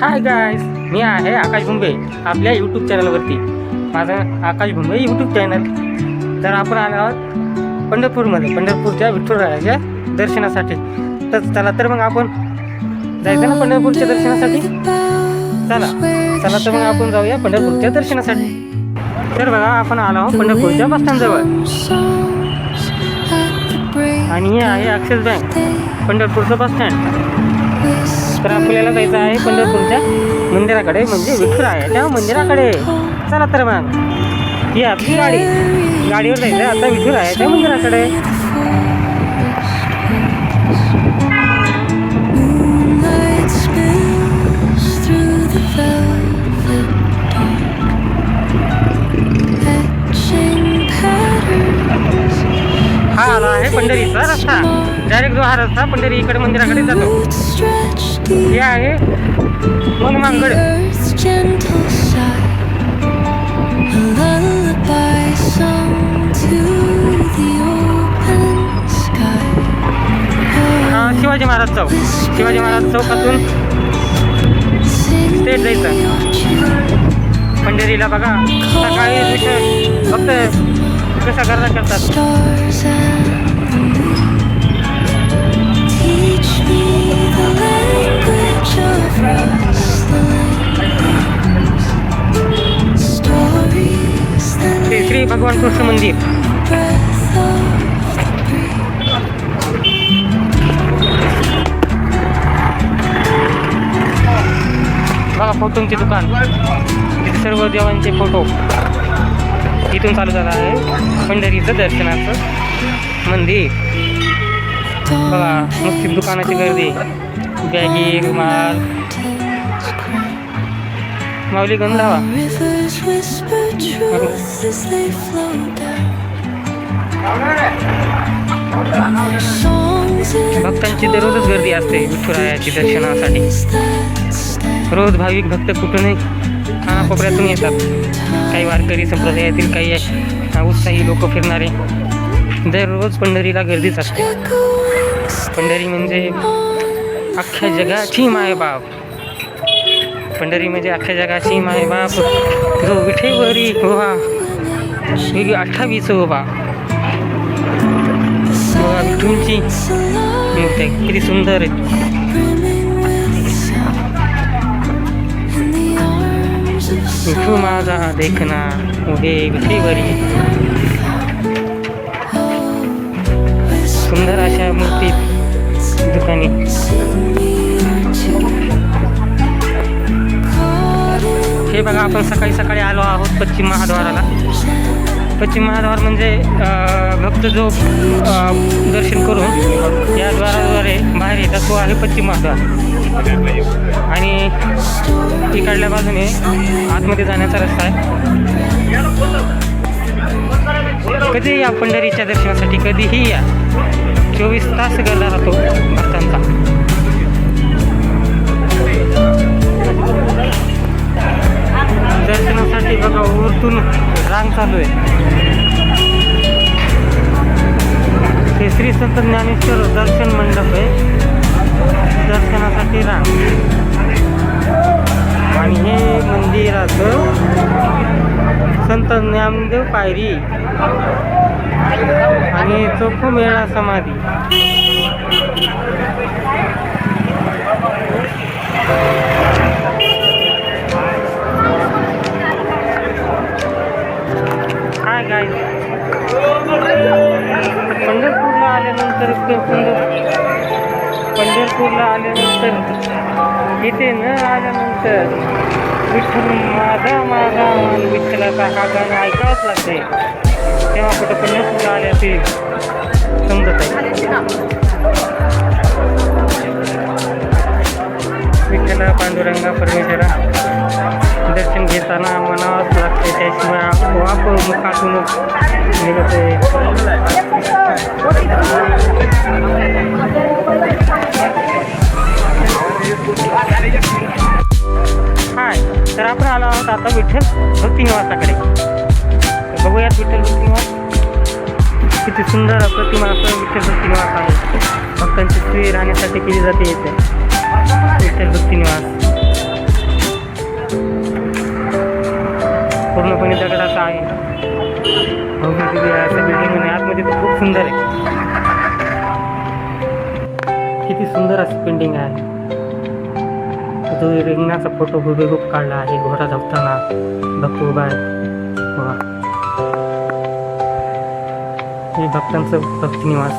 हाय guys मी आहे आकाश भुंबे आपल्या YouTube चॅनलवरती माझं आकाश भुंबे यूट्यूब चॅनल तर आपण आलो आहोत पंढरपूरमध्ये पंढरपूरच्या विठ्ठलरायाच्या दर्शनासाठी. तर चला तर मग आपण जायचं ना पंढरपूरच्या दर्शनासाठी? चला चला तर मग आपण जाऊया पंढरपूरच्या दर्शनासाठी. तर बघा आपण आलो आहोत पंढरपूरच्या बसस्टँडजवळ आणि हे आहे ॲक्सिस बँक पंढरपूरचं बस स्टँड तर आपल्याला जायचं आहे पंढरपूरच्या मंदिराकडे म्हणजे विठुरायाच्या मंदिराकडे. चला तर मग. ही आपली गाडी. गाडीवर जायचं आहे. आता विठुरायाच्या मंदिराकडे. डायरेक्ट जो हा रस्ता पंढरीकडे मंदिराकडे जातो. हे आहे मनमांगड शिवाजी महाराज चौक. शिवाजी महाराज चौकातून Sing स्टेट जायचं. पंढरीला बघा. सकाळी फक्त कसा गर्दा करतात. भगवान कृष्ण मंदिर. बघा फोटोंचे दुकान. तिथे सर्व देवांचे फोटो इथून चालू झालं आहे पंढरीचं दर्शनाचं मंदिर. बघा मुस्लिम दुकानाची गर्दी. बॅगी रुमाल down. Songs in भक्तांची दररोजच गर्दी असते विठुरायाची दर्शनासाठी. रोज भाविक भक्त कुठूनही कोपऱ्यातून येतात. काही वारकरी संप्रदायातील काही उत्साही लोक फिरणारे. दररोज पंढरीला गर्दीच असते. पंढरी म्हणजे अख्ख्या जगाची मायबाप. पंढरी म्हणजे अख्ख्या जगाची माय बाप. जो विठेवरी उभा वेगळी अठ्ठावीस उभा. बघा विठूंची मूर्ती किती सुंदर आहे. विठू माझा देखना उभे विठेवरी सुंदर अशा मूर्ती दुकानी. हे बघा आपण सकाळी सकाळी आलो आहोत पश्चिम महाद्वाराला. पश्चिम महाद्वार म्हणजे भक्त जो दर्शन करून या द्वाराद्वारे बाहेर येतात तो आहे पश्चिम महाद्वार. आणि इकडल्या बाजूने आतमध्ये जाण्याचा रस्ता आहे. कधीही या पंढरीच्या दर्शनासाठी कधीही या. चोवीस तास गर्दा राहतो भक्तांचा. बघा वरतून रांग चालू आहे. हे श्री संत ज्ञानेश्वर दर्शन मंडप आहे. दर्शनासाठी रांग. आणि हे मंदिराचं संत ज्ञानदेव पायरी. आणि चोखमेळा समाधी. आल्यानंतर पंढरपूरला आल्यानंतर इथे न आल्यानंतर विठ्ठल माझा माझा मन विठ्ठलाचा हा गाणं ऐकावंच लागते तेव्हा कुठं पंढरपूरला आल्या ते समजत आहे विठ्ठला पांडुरंगा परमेश्वरा दर्शन घेताना मनावंच लागते त्याशिवाय आपोआप मुखातून निघते हाय तर आपण आलो आहोत आता विठ्ठल भक्तिनिवासाकडे बघूयात विठ्ठल भक्तिनिवास किती सुंदर प्रतिमा असं विठ्ठल भक्तिनिवास आहे. भक्तांची स्त्री राहण्यासाठी केली जाते इथे. विठ्ठल भक्तिनिवास पूर्णपणे दगडाचा आहे. बघू तिथे असं बिल्डिंग आणि आतमध्ये तर खूप सुंदर आहे. किती सुंदर असं बिल्डिंग आहे. तो रिंगणाचा फोटो हुबेहूब काढला आहे. घोडा धावताना भक्त आहे. हे भक्तांचं भक्तनिवास.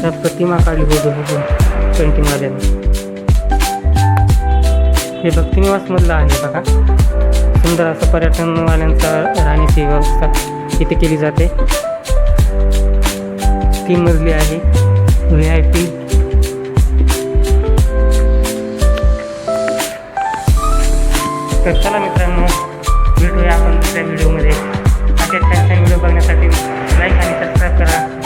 त्या प्रतिमा काढली हुबेहूब पेंटिंगमध्ये हे भक्तिनिवासमधलं आहे बघा सुंदर असं पर्यटनवाल्यांचा राहण्याची व्यवस्था इथे केली जाते. ती मजली आहे व्ही आय पी. तर चला मित्रांनो भेटूया आपण दुसऱ्या व्हिडिओमध्ये. अशा छान व्हिडिओ बघण्यासाठी लाईक आणि सबस्क्राईब करा.